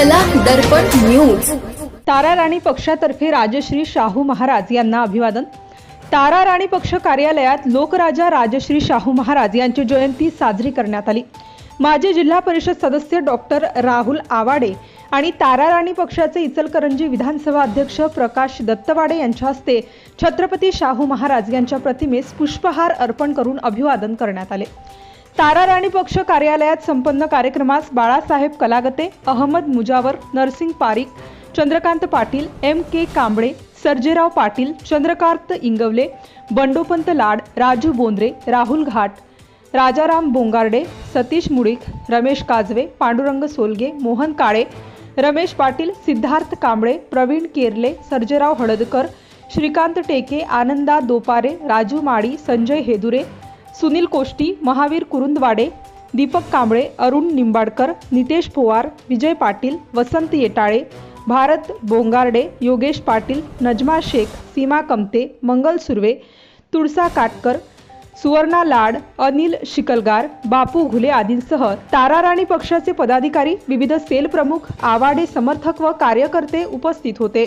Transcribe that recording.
कला दर्पण न्यूज. तारा राणी पक्षातर्फे राजश्री शाहू महाराज यांना अभिवादन. तारा राणी पक्ष कार्यालयात लोकराजा राजश्री शाहू महाराज यांची जयंती साजरी करण्यात आली. माजी जिल्हा परिषद सदस्य डॉक्टर राहुल आवाडे आणि तारा राणी पक्षाचे इचलकरंजी विधानसभा अध्यक्ष प्रकाश दत्तवाडे यांच्या हस्ते छत्रपती शाहू महाराज यांच्या प्रतिमेस पुष्पहार अर्पण करून अभिवादन करण्यात आले. तारा राणी पक्ष कार्यालयात संपन्न कार्यक्रमास बाळासाहेब कलागते अहमद मुजावर नरसिंग पारिक चंद्रकांत पाटील एम के कांबळे सर्जेराव पाटील चंद्रकांत इंगवले बंडोपंत लाड राजू बोंद्रे राहुल घाट राजाराम बोंगार्डे सतीश मुळीक रमेश काजवे पांडुरंग सोलगे मोहन काळे रमेश पाटील सिद्धार्थ कांबळे प्रवीण केरले सर्जेराव हळदकर श्रीकांत टेके आनंदा दोपारे राजू माळी संजय हेदुरे सुनील कोष्टी महावीर कुरुंदवाडे दीपक कांबळे अरुण निंबाडकर नितेश पोवार विजय पाटील वसंत येटाळे भारत बोंगार्डे योगेश पाटील नजमा शेख सीमा कमते मंगल सुर्वे तुळसा काटकर सुवर्णा लाड अनिल शिकलगार बापू घुले आदींसह तारा राणी पक्षाचे पदाधिकारी विविध सेल प्रमुख आवाडे समर्थक व कार्यकर्ते उपस्थित होते.